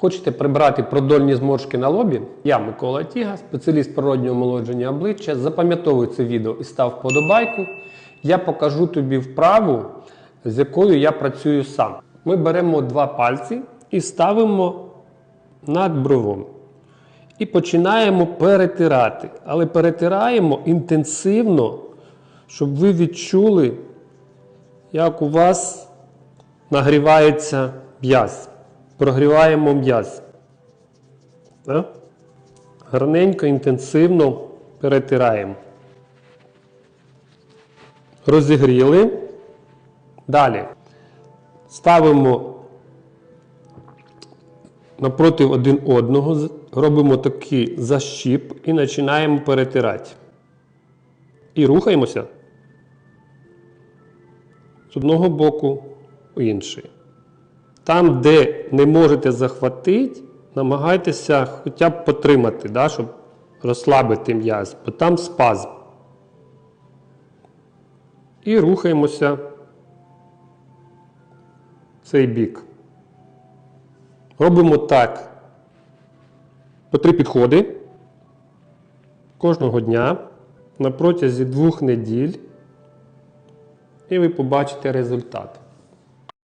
Хочете прибрати продольні зморшки на лобі? Я Микола Тіга, спеціаліст природнього омолодження обличчя. Запам'ятовуй це відео і став вподобайку. Я покажу тобі вправу, з якою я працюю сам. Ми беремо два пальці і ставимо над бровом. І починаємо перетирати. Але перетираємо інтенсивно, щоб ви відчули, як у вас нагрівається м'яз. Прогріваємо м'яз. Так? Гарненько, інтенсивно перетираємо. Розігріли. Далі. Ставимо напроти один одного, робимо такий защіп і починаємо перетирати. І рухаємося з одного боку в інший. Там, де не можете захватити, намагайтеся хоча б потримати, да, щоб розслабити м'яз, бо там спазм. І рухаємося в цей бік. Робимо так. По три підходи кожного дня на протязі двох неділь. І ви побачите результат.